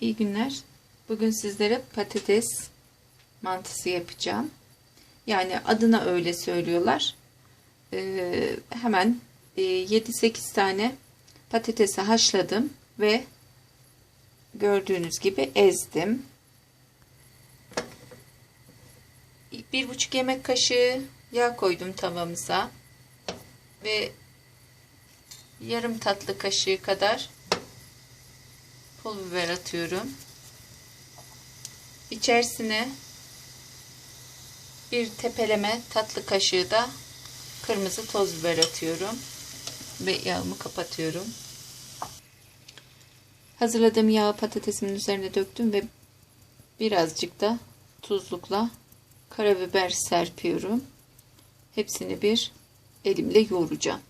İyi günler. Bugün sizlere patates mantısı yapacağım. Yani adına öyle söylüyorlar. Ee, hemen e, 7-8 tane patatesi haşladım ve gördüğünüz gibi ezdim. Bir buçuk yemek kaşığı yağ koydum tavamıza ve yarım tatlı kaşığı kadar pul biber atıyorum. İçerisine bir tepeleme tatlı kaşığı da kırmızı toz biber atıyorum ve yağımı kapatıyorum. Hazırladığım yağı patatesimin üzerine döktüm ve birazcık da tuzlukla karabiber serpiyorum. Hepsini bir elimle yoğuracağım.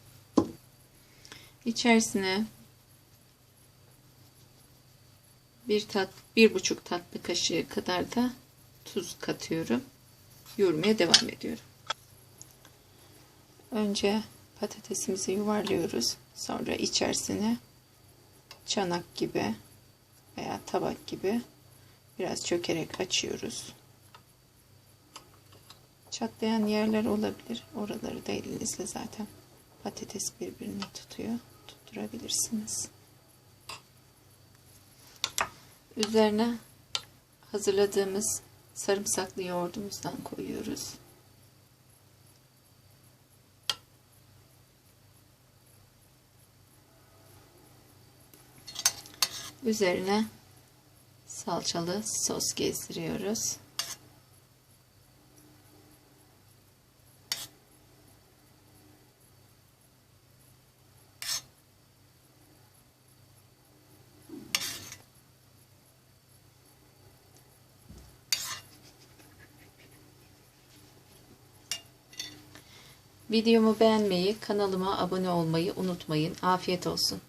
İçerisine bir tat bir buçuk tatlı kaşığı kadar da tuz katıyorum. Yoğurmaya devam ediyorum. Önce patatesimizi yuvarlıyoruz. Sonra içerisine çanak gibi veya tabak gibi biraz çökerek açıyoruz. Çatlayan yerler olabilir. Oraları da elinizle zaten patates birbirini tutuyor. Tutturabilirsiniz. Üzerine hazırladığımız sarımsaklı yoğurdumuzdan koyuyoruz. Üzerine salçalı sos gezdiriyoruz. Videomu beğenmeyi, kanalıma abone olmayı unutmayın. Afiyet olsun.